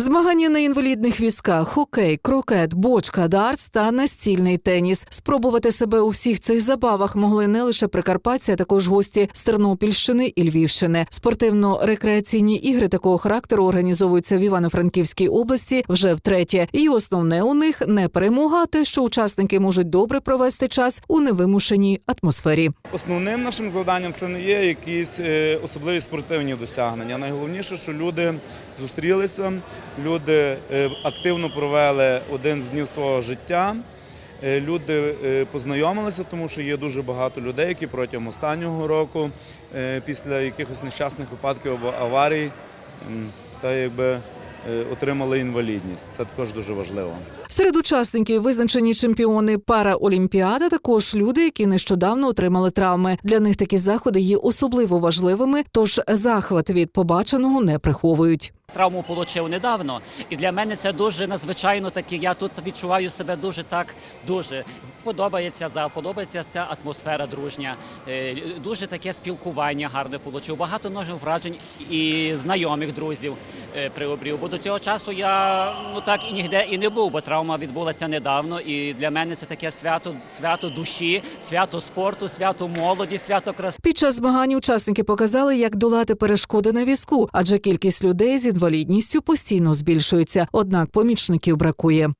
Змагання на інвалідних візках, хокей, крокет, бочка, дартс та настільний теніс. Спробувати себе у всіх цих забавах могли не лише прикарпатці, а також гості з Тернопільщини і Львівщини. Спортивно-рекреаційні ігри такого характеру організовуються в Івано-Франківській області вже втретє. І основне у них не перемога, а те, що учасники можуть добре провести час у невимушеній атмосфері. Основним нашим завданням це не є якісь е, особливі спортивні досягнення. Найголовніше, що люди зустрілися, люди е, активно провели один з днів свого життя. Е, Люди е, познайомилися, тому що є дуже багато людей, які протягом останнього року, після якихось нещасних випадків або аварій, та якби отримали інвалідність. Це також дуже важливо. Серед учасників визначені чемпіони Параолімпіада, також люди, які нещодавно отримали травми. Для них такі заходи є особливо важливими, тож захват від побаченого не приховують. Травму отримав недавно, і для мене це дуже надзвичайно таке. Я тут відчуваю себе дуже так. Дуже подобається зал, подобається ця атмосфера дружня. Е, Дуже таке спілкування гарне отримав. Багато нових вражень і знайомих друзів приобрів. Бо до цього часу я ну так і нігде і не був, бо травма відбулася недавно. І для мене це таке свято, свято душі, свято спорту, свято молоді, свято краси. Під час змагань учасники показали, як долати перешкоди на візку, адже кількість людей з інвалідністю постійно збільшується. Однак помічників бракує.